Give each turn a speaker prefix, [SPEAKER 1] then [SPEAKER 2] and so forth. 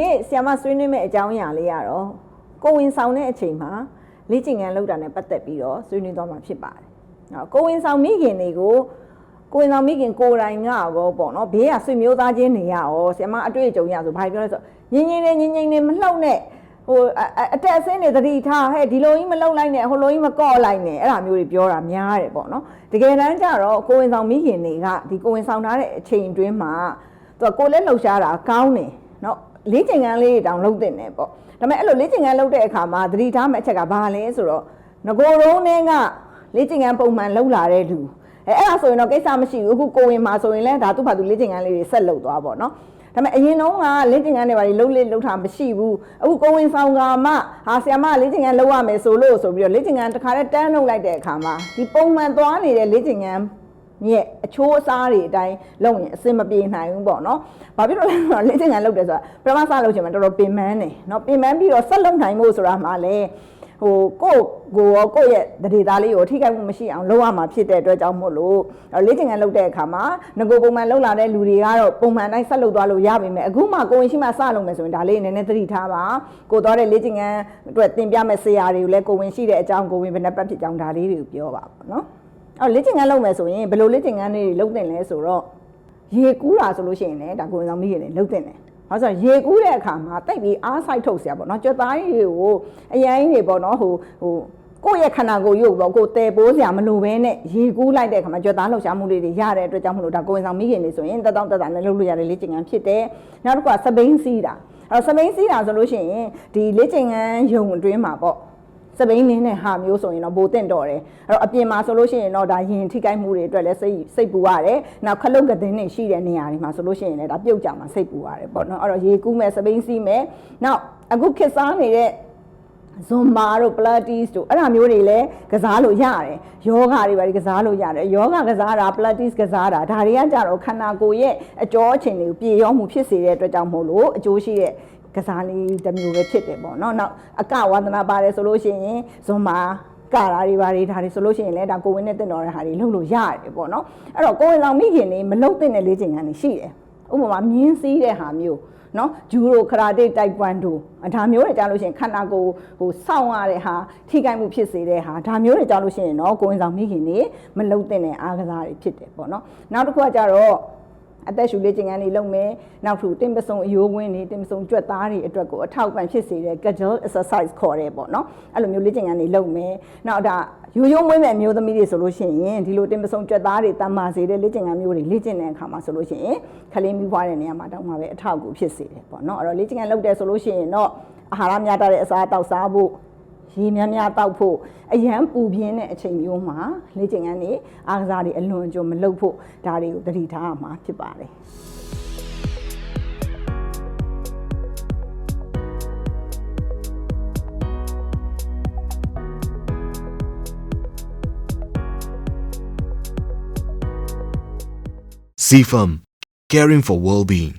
[SPEAKER 1] နေ့ဆီယမဆွေးနွေးမဲ့အကြောင်းအရာလေးကတော့ကိုဝင်ဆောင်တဲ့အချိန်မှာလေ့ကျင့်ခန်းလုပ်တာနဲ့ပတ်သက်ပြီးတော့ဆွေးနွေးသွားမှာဖြစ်ပါတယ်။နော်ကိုဝင်ဆောင်မိခင်တွေကိုကိုဝင်ဆောင်မိခင်ကိုယ်တိုင်ကရောပေါ့နော်ဘေးကဆွေမျိုးသားချင်းနေရရောဆီယမအတွေ့အကြုံရဆိုဘာပြောလဲဆိုငင်းငင်းနဲ့ငင်းငင်းနဲ့မလှုပ်နဲ့ဟိုအအအတက်အစင်းတွေသတိထားဟဲ့ဒီလိုကြီးမလှုပ်လိုက်နဲ့ဟိုလိုကြီးမကော့လိုက်နဲ့အဲ့ဒါမျိုးတွေပြောတာများတယ်ပေါ့နော်တကယ်တမ်းကျတော့ကိုဝင်ဆောင်မိခင်တွေကဒီကိုဝင်ဆောင်ထားတဲ့အချိန်အတွင်းမှာသူကကိုယ်လက်လှုပ်ရှားတာကောင်းတယ်နော် လေးချိန်ကန်းလေးတွေတောင်လှုပ်တင်တယ်ပေါ့ဒါပေမဲ့အဲ့လိုလေးချိန်ကန်းလှုပ်တဲ့အခါမှာသတိထားမယ့်အချက်ကဘာလဲဆိုတော့ငကိုယ်တုံးနဲ့ကလေးချိန်ကန်းပုံမှန်လှုပ်လာတဲ့လူအဲအဲ့ဒါဆိုရင်တော့ကိစ္စမရှိဘူးအခုကိုဝင်မှာဆိုရင်လည်းဒါသူ့ဘာသူလေးချိန်ကန်းလေးတွေဆက်လှုပ်သွားပေါ့နော်ဒါပေမဲ့အရင်တော့ကလက်ကျင်ကန်းတွေပါလေလှုပ်လေလှုပ်တာမရှိဘူးအခုကိုဝင်ဆောင်ကမှဟာဆီယမလက်ကျင်ကန်းလှုပ်ရမယ်ဆိုလို့ဆိုပြီးတော့လက်ကျင်ကန်းတစ်ခါတည်းတန်းလှုပ်လိုက်တဲ့အခါမှာဒီပုံမှန်သွားနေတဲ့လက်ကျင်ကန်း မြက်အချိုးအစားတွေအတိုင်းလုပ်ရင်အဆင်မပြေနိုင်ဘူးပေါ့နော်။ဘာဖြစ်လို့လဲဆိုတော့လက်ကျင်ကန်းလုပ်တယ်ဆိုတာပထမစလုပ်ချင်မှတော်တော်ပင်ပန်းတယ်နော်ပင်ပန်းပြီးတော့ဆက်လုပ်နိုင်ဖို့ဆိုတာမှလည်းဟိုကိုယ့်ကိုယ်ရောကိုယ့်ရဲ့တရေသားလေးကိုထိခိုက်မှုမရှိအောင်လုပ်ရမှာဖြစ်တဲ့အတွက်ကြောင့်မို့လို့အဲ့လေ့ကျင့်ခန်းလုပ်တဲ့အခါမှာငကိုပုံမှန်လုပ်လာတဲ့လူတွေကတော့ပုံမှန်တိုင်းဆက်လုပ်သွားလို့ရပါမယ်အခုမှကိုယ်ဝင်ရှိမှစလုပ်မယ်ဆိုရင်ဒါလေးနည်းနည်းသတိထားပါကိုသွားတဲ့လေ့ကျင့်ခန်းအတွက်သင်ပြမယ့်ဆရာတွေကိုလည်းကိုယ်ဝင်ရှိတဲ့အကြောင်းကိုယ်ဝင်ဘယ်နှပတ်ဖြစ်ကြောင်းဒါလေးတွေကိုပြောပါပေါ့နော် အဲ့လေ့ကျင့်ခန်းလုပ်မယ်ဆိုရင်ဘယ်လိုလေ့ကျင့်ခန်းလေးတွေလုပ်တင်လဲဆိုတော့ရေကူးတာဆိုလို့ရှိရင်လည်းဒါကိုယ်ဝင်ဆောင်မိရင်လည်းလုပ်တင်တယ်ဘာလို့ဆိုရေကူးတဲ့အခါမှာတိတ်ပြီးအားဆိုင်ထုတ်เสียပေါ့နော်ကြွက်သားကြီးကိုအရင်ကြီးပေါ့နော်ဟိုဟိုကိုယ့်ရဲ့ခန္ဓာကိုယ်ရုပ်ပေါ့ကိုယ်တဲပိုးစရာမလိုဘဲနဲ့ရေကူးလိုက်တဲ့အခါမှာကြွက်သားလှုပ်ရှားမှုလေးတွေရတဲ့အတွက်ကြောင့်မလို့ဒါကိုယ်ဝင်ဆောင်မိခင်နေဆိုရင်တက်တောင့်တက်တာနဲ့လုပ်လို့ရတဲ့လေ့ကျင့်ခန်းဖြစ်တယ်နောက်တစ်ခုကစပိန်စီးတာအဲ့တော့စပိန်စီးတာဆိုလို့ရှိရင်ဒီလေ့ကျင့်ခန်းယုံအတွင်းမှာပေါ့ စပိန်နင်းတဲ့ဟာမျိုးဆိုရင်တော့ဘိုးတင့်တော်တယ်အဲ့တော့အပြင်မှာဆိုလို့ရှိရင်တော့ဒါရင်ထိကိုက်မှုတွေအတွက်လည်းစိတ်စိတ်ပူရတယ်နောက်ခလုတ်ကတဲ့တွေရှိတဲ့နေရာတွေမှာဆိုလို့ရှိရင်လည်းဒါပြုတ်ကြမှာစိတ်ပူရတယ်ပေါ့နော်အဲ့တော့ရေကူးမဲ့စပိန်စီးမဲ့နောက်အခုခေတ်စားနေတဲ့ဇွန်မာတို့ pilates တို့အဲ့ဒါမျိုးတွေလည်းကစားလို့ရတယ်ယောဂတွေပါဒီကစားလို့ရတယ်ယောဂကစားတာ pilates ကစားတာဒါတွေကကြတော့ခန္ဓာကိုယ်ရဲ့အကျောအချိန်တွေကိုပြေရောမှုဖြစ်စေတဲ့အတွက်ကြောင့်မို့လို့အကျိုးရှိတဲ့ ကစားလေးတစ်မျိုးပဲဖြစ်တယ်ပေါ့နော်နောက်အကဝါသနာပါတယ်ဆိုလို့ရှိရင်ဇွန်မာကရာတွေဘာတွေဒါတွေဆိုလို့ရှိရင်လည်းဒါကိုဝင်နဲ့တင်တော်တဲ့ဟာတွေလုပ်လို့ရတယ်ပေါ့နော်အဲ့တော့ကိုဝင်ဆောင်မိခင်နေမလုပ်တဲ့လေ့ကျင့်ခန်းတွေရှိတယ်ဥပမာမြင်းစည်းတဲ့ဟာမျိုးနော်ဂျူရိုခရာတေတိုက်ကွမ်ဒိုဒါမျိုးတွေကြားလို့ရှိရင်ခန္ဓာကိုယ်ဟိုစောင့်ရတဲ့ဟာထိခိုက်မှုဖြစ်စေတဲ့ဟာဒါမျိုးတွေကြားလို့ရှိရင်တော့ကိုယ်ဝင်ဆောင်မိခင်နေမလုံတဲ့နဲ့အားကစားတွေဖြစ်တယ်ပေါ့နော်နောက်တစ်ခုကကြတော့ အသက်ရှူလေ့ကျင့်ခန်းတွေလုပ်မယ်နောက်ထပ်တင်ပစုံအယိုးဝင်းတွေတင်ပစုံကြွက်သားတွေအတွက်ကိုအထောက်ပံ့ဖြစ်စေတဲ့ casual exercise ခေါ်တယ်ပေါ့နော်အဲ့လိုမျိုးလေ့ကျင့်ခန်းတွေလုပ်မယ်နောက်ဒါရိုးရိုးမွေးမဲ့အမျိုးသမီးတွေဆိုလို့ရှိရင်ဒီလိုတင်ပစုံကြွက်သားတွေတမ်းမာစေတဲ့လေ့ကျင့်ခန်းမျိုးတွေလေ့ကျင့်တဲ့အခါမှာဆိုလို့ရှိရင်ခလေးမိဖွားတဲ့နေရာမှာတောင်းမှာပဲအထောက်အကူဖြစ်စေတယ်ပေါ့နော်အဲ့တော့လေ့ကျင့်ခန်းလုပ်တယ်ဆိုလို့ရှိရင်တော့အာဟာရများတဲ့ အစားအသောက်စားဖို့ ရေများများတောက်ဖို့အရန်ပူပြင်းတဲ့အချိန်မျိုးမှာလေ့ကျင့်ခန်းတွေအားကစားတွေအလွန်အကျွံမလုပ်ဖို့ဒါတွေကိုသတိထားရမှာဖြစ်ပါတယ်
[SPEAKER 2] CFAM, caring for well-being.